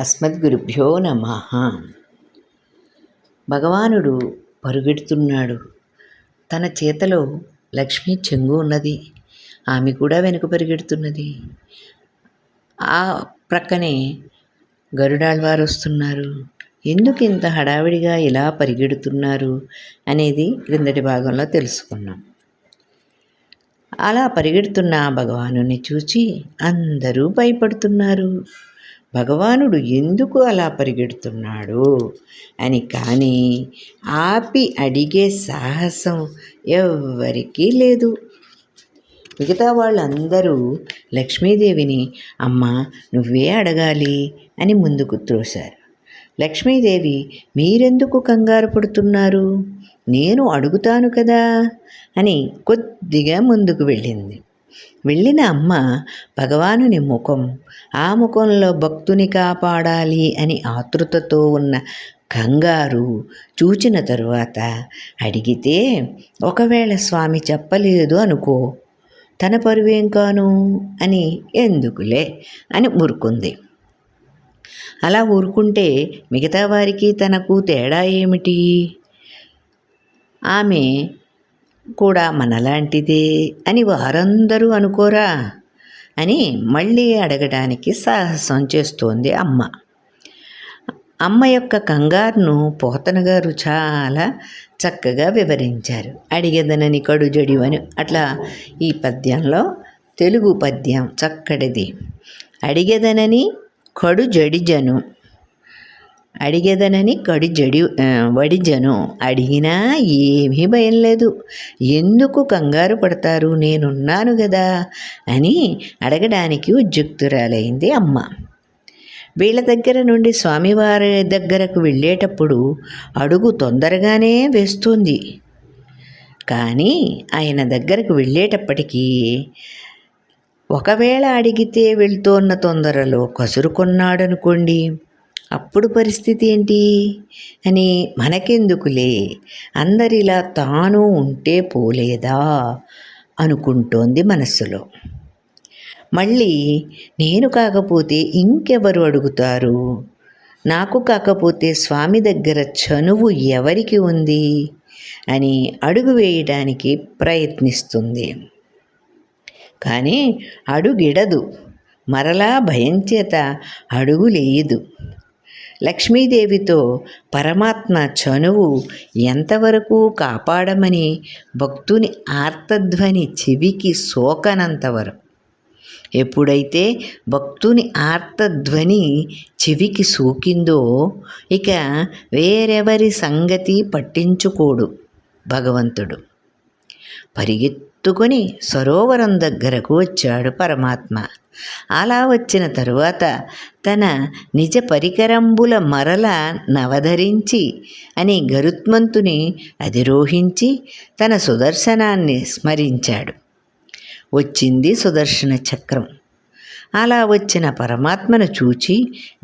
అస్మద్గురుభ్యో నమ. భగవానుడు పరుగెడుతున్నాడు. తన చేతలో లక్ష్మీ చెంగు ఉన్నది. ఆమె కూడా వెనుక పరిగెడుతున్నది. ఆ ప్రక్కనే గరుడాళ్వారు వస్తున్నారు. ఎందుకు ఇంత హడావిడిగా ఇలా పరిగెడుతున్నారు అనేది క్రిందటి భాగంలో తెలుసుకున్నాం. అలా పరిగెడుతున్న భగవానుని చూచి అందరూ భయపడుతున్నారు. భగవానుడు ఎందుకు అలా పరిగెడుతున్నాడు? అని కానీ ఆపి అడిగే సాహసం ఎవ్వరికీ లేదు. మిగతా వాళ్ళందరూ లక్ష్మీదేవిని అమ్మ నువ్వే అడగాలి అని ముందుకు త్రోశారు. లక్ష్మీదేవి మీరెందుకు కంగారు పడుతున్నారు? నేను అడుగుతాను కదా అని కొద్దిగా ముందుకు వెళ్ళింది. వెళ్ళిన అమ్మ భగవానుని ముఖం ఆ ముఖంలో భక్తుని కాపాడాలి అని ఆతృతతో ఉన్న కంగారు చూచిన తరువాత అడిగితే ఒకవేళ స్వామి చెప్పలేదు అనుకో తన పరువేం కాను అని ఎందుకులే అని ఊరుకుంది. అలా ఊరుకుంటే మిగతా వారికి తనకు తేడా ఏమిటి? ఆమె కూడా మనలాంటిదే అని వారందరూ అనుకోరా అని మళ్ళీ అడగడానికి సాహసం చేస్తోంది అమ్మ. అమ్మ యొక్క కంగారును పోతన గారు చాలా చక్కగా వివరించారు. అడిగదనని కడు జడివని అట్లా ఈ పద్యంలో తెలుగు పద్యం చక్కటిది. అడిగదనని కడు జడిజను అడిగేదనని కడి జడి వడిజను. అడిగినా ఏమీ భయం లేదు. ఎందుకు కంగారు పడతారు? నేనున్నాను కదా అని అడగడానికి ఉద్యుక్తురాలైంది అమ్మ. వీళ్ళ దగ్గర నుండి స్వామివారి దగ్గరకు వెళ్ళేటప్పుడు అడుగు తొందరగానే వేస్తుంది. కానీ ఆయన దగ్గరకు వెళ్ళేటప్పటికీ ఒకవేళ అడిగితే వెళ్తున్న తొందరలో కసురుకున్నాడనుకోండి. అప్పుడు పరిస్థితి ఏంటి? అని మనకెందుకులే? అందరిలా తాను ఉంటే పోలేదా? అనుకుంటోంది మనస్సులో. మళ్ళీ నేను కాకపోతే ఇంకెవరు అడుగుతారు? నాకు కాకపోతే స్వామి దగ్గర చనువు ఎవరికి ఉంది? అని అడుగు వేయడానికి ప్రయత్నిస్తుంది. కానీ అడుగిడదు. మరలా భయం చేత అడుగులేయదు లక్ష్మీదేవితో పరమాత్మ చనువు ఎంతవరకు కాపాడమని భక్తుని ఆర్తధ్వని చెవికి సోకనంతవరకు. ఎప్పుడైతే భక్తుని ఆర్తధ్వని చెవికి సోకిందో ఇక వేరెవరి సంగతి పట్టించుకోడు భగవంతుడు. పరిగెత్తుకొని సరోవరం దగ్గరకు వచ్చాడు పరమాత్మ. అలా వచ్చిన తరువాత తన నిజ పరికరంబుల మరల నవధరించి అని గరుత్మంతుని అధిరోహించి తన సుదర్శనాన్ని స్మరించాడు. వచ్చింది సుదర్శన చక్రం. అలా వచ్చిన పరమాత్మను చూచి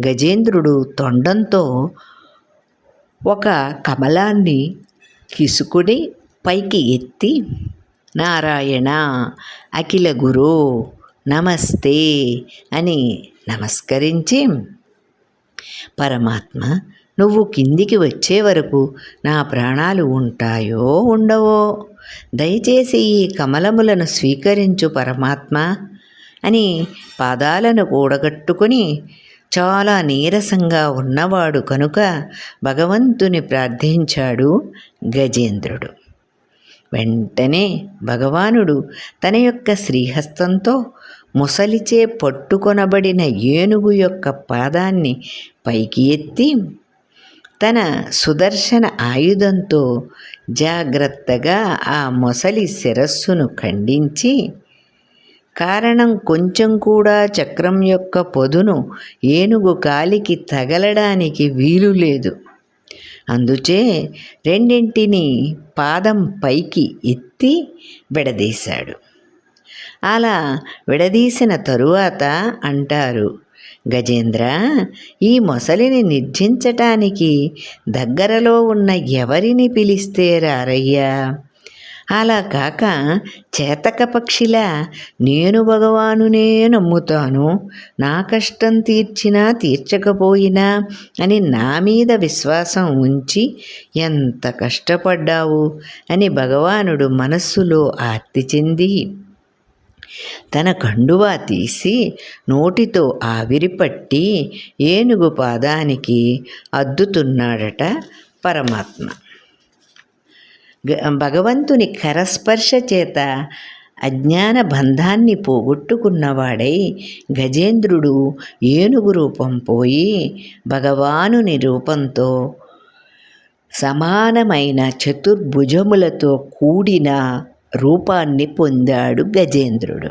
గజేంద్రుడు తొండంతో ఒక కమలాన్ని తీసుకుని పైకి ఎత్తి నారాయణ అఖిల గురు నమస్తే అని నమస్కరించి పరమాత్మ నువ్వు కిందికి వచ్చే వరకు నా ప్రాణాలు ఉంటాయో ఉండవో? దయచేసి ఈ కమలములను స్వీకరించు పరమాత్మ అని పాదాలను కూడగట్టుకొని చాలా నీరసంగా ఉన్నవాడు కనుక భగవంతుని ప్రార్థించాడు గజేంద్రుడు. వెంటనే భగవానుడు తన యొక్క శ్రీహస్తంతో ముసలిచే పట్టుకొనబడిన ఏనుగు యొక్క పాదాన్ని పైకి ఎత్తి తన సుదర్శన ఆయుధంతో జాగ్రత్తగా ఆ మొసలి శిరస్సును ఖండించి కారణం కొంచెం కూడా చక్రం యొక్క పొదును ఏనుగు కాలికి తగలడానికి వీలు లేదు. అందుచే రెండింటిని పాదం పైకి ఎత్తి విడదీశాడు. అలా విడదీసిన తరువాత అంటారు గజేంద్ర ఈ మొసలిని నిర్జించటానికి దగ్గరలో ఉన్న ఎవరిని పిలిస్తే రారయ్యా? అలా కాక చేతక పక్షిలా నేను భగవానునే నమ్ముతాను. నా కష్టం తీర్చినా తీర్చకపోయినా అని నా మీద విశ్వాసం ఉంచి ఎంత కష్టపడ్డావు అని భగవానుడు మనస్సులో ఆర్తి చెంది తన కండువా తీసి నోటితో ఆవిరిపట్టి ఏనుగు పాదానికి అద్దుతున్నాడట పరమాత్మ. భగవంతుని కరస్పర్శ చేత అజ్ఞాన బంధాన్ని పోగొట్టుకున్నవాడై గజేంద్రుడు ఏనుగు రూపం పోయి భగవానుని రూపంతో సమానమైన చతుర్భుజములతో కూడిన రూపాన్ని పొందాడు గజేంద్రుడు.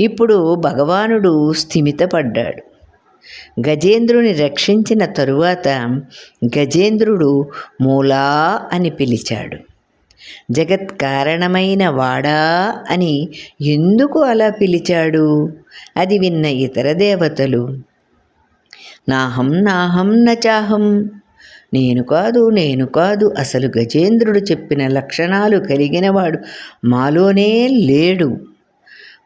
ఇప్పుడు భగవానుడు స్థిమితపడ్డాడు. గజేంద్రుని రక్షించిన తరువాత గజేంద్రుడు మూలా అని పిలిచాడు. జగత్ కారణమైన వాడా అని ఎందుకు అలా పిలిచాడు? అది విన్న ఇతర దేవతలు. నాహం నాహం నచాహం. నేను కాదు నేను కాదు అసలు గజేంద్రుడు చెప్పిన లక్షణాలు కలిగినవాడు మాలోనే లేడు.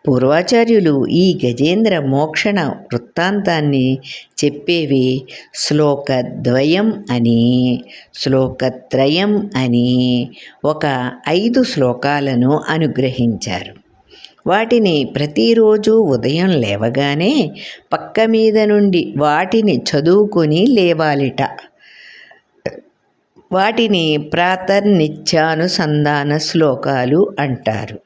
పూర్వాచార్యులు ఈ గజేంద్ర మోక్షణ వృత్తాంతాన్ని చెప్పేవి శ్లోకద్వయం అని శ్లోకత్రయం అని ఒక ఐదు శ్లోకాలను అనుగ్రహించారు. వాటిని ప్రతిరోజు ఉదయం లేవగానే పక్క మీద నుండి వాటిని చదువుకొని లేవాలిట. వాటిని ప్రాతర్నిత్యానుసంధాన శ్లోకాలు అంటారు.